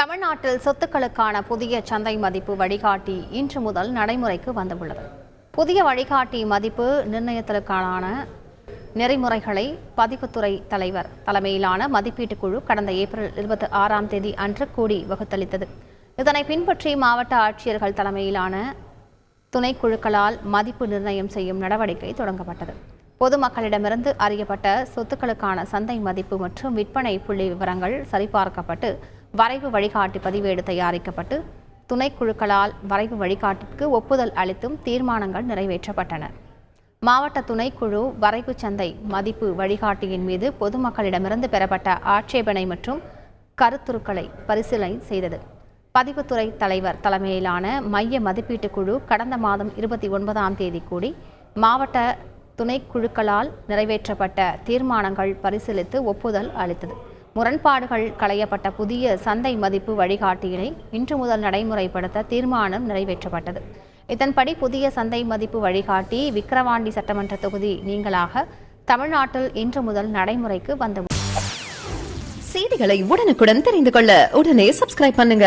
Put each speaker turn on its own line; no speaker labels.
தமிழ்நாட்டில் சொத்துக்களுக்கான புதிய சந்தை மதிப்பு வழிகாட்டி இன்று முதல் நடைமுறைக்கு வந்துள்ளது. புதிய வழிகாட்டி மதிப்பு நிர்ணயத்திற்கான நெறிமுறைகளை பதிவுத்துறை தலைவர் தலைமையிலான மதிப்பீட்டு குழு கடந்த ஏப்ரல் இருபத்தி ஆறாம் தேதி அன்று கூடி வகுத்தளித்தது. இதனை பின்பற்றி மாவட்ட ஆட்சியர்கள் தலைமையிலான துணைக்குழுக்களால் மதிப்பு நிர்ணயம் செய்யும் நடவடிக்கை தொடங்கப்பட்டது. பொதுமக்களிடமிருந்து அறியப்பட்ட சொத்துக்களுக்கான சந்தை மதிப்பு மற்றும் விற்பனை புள்ளி விவரங்கள் சரிபார்க்கப்பட்டு வரைவு வழிகாட்டி பதிவேடு தயாரிக்கப்பட்டு துணைக்குழுக்களால் வரைவு வழிகாட்டிற்கு ஒப்புதல் அளித்தும் தீர்மானங்கள் நிறைவேற்றப்பட்டன. மாவட்ட துணைக்குழு வரைவு சந்தை மதிப்பு வழிகாட்டியின் மீது பொதுமக்களிடமிருந்து பெறப்பட்ட ஆட்சேபனை மற்றும் கருத்துருக்களை பரிசீலனை செய்தது. பதிவுத்துறை தலைவர் தலைமையிலான மைய மதிப்பீட்டுக் குழு கடந்த மாதம் இருபத்தி ஒன்பதாம் தேதி கூடி மாவட்ட துணைக்குழுக்களால் நிறைவேற்றப்பட்ட தீர்மானங்கள் பரிசீலித்து ஒப்புதல் அளித்தது. முரண்பாடுகள் களையப்பட்ட புதிய சந்தை மதிப்பு வழிகாட்டியினை இன்று முதல் நடைமுறைப்படுத்த தீர்மானம் நிறைவேற்றப்பட்டது. இதன்படி புதிய சந்தை மதிப்பு வழிகாட்டி விக்கிரவாண்டி சட்டமன்ற தொகுதி நீங்களாக தமிழ்நாட்டில் இன்று முதல் நடைமுறைக்கு வந்து
செய்திகளை உடனுக்குடன் தெரிந்து கொள்ள உடனே சப்ஸ்கிரைப் பண்ணுங்க.